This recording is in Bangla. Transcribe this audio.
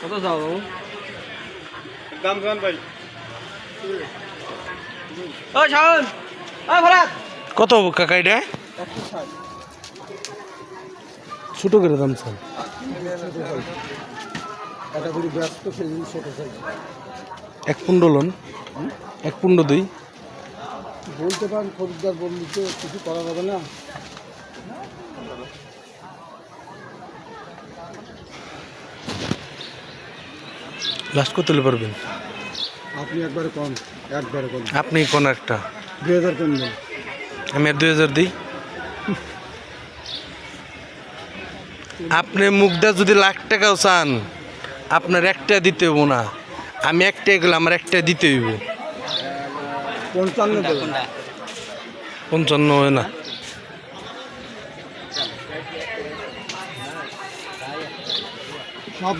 কত যাও দাম জান ভাই। ও শাওন ও কত কাকা এটা? ছোট করে দাম সাইজ এক পুন্ড লোন। এক পুন্ড দুই। বলতে পারেন খরিদ্দার বললি তো কিছু করা যাবে না? লাস্ট কত তুলে পারবেন? আপনি একবারে কম একবারে কম। আপনি কোন একটা? দুই হাজার কম আমি আর দুই হাজার দিই। আপনি মুখটা যদি লাখ টাকাও চান আপনার একটা দিতে হইব না। আমি একটাই গেলে আমার একটা দিতে হইব। পঞ্চান্ন পঞ্চান্ন হয় না।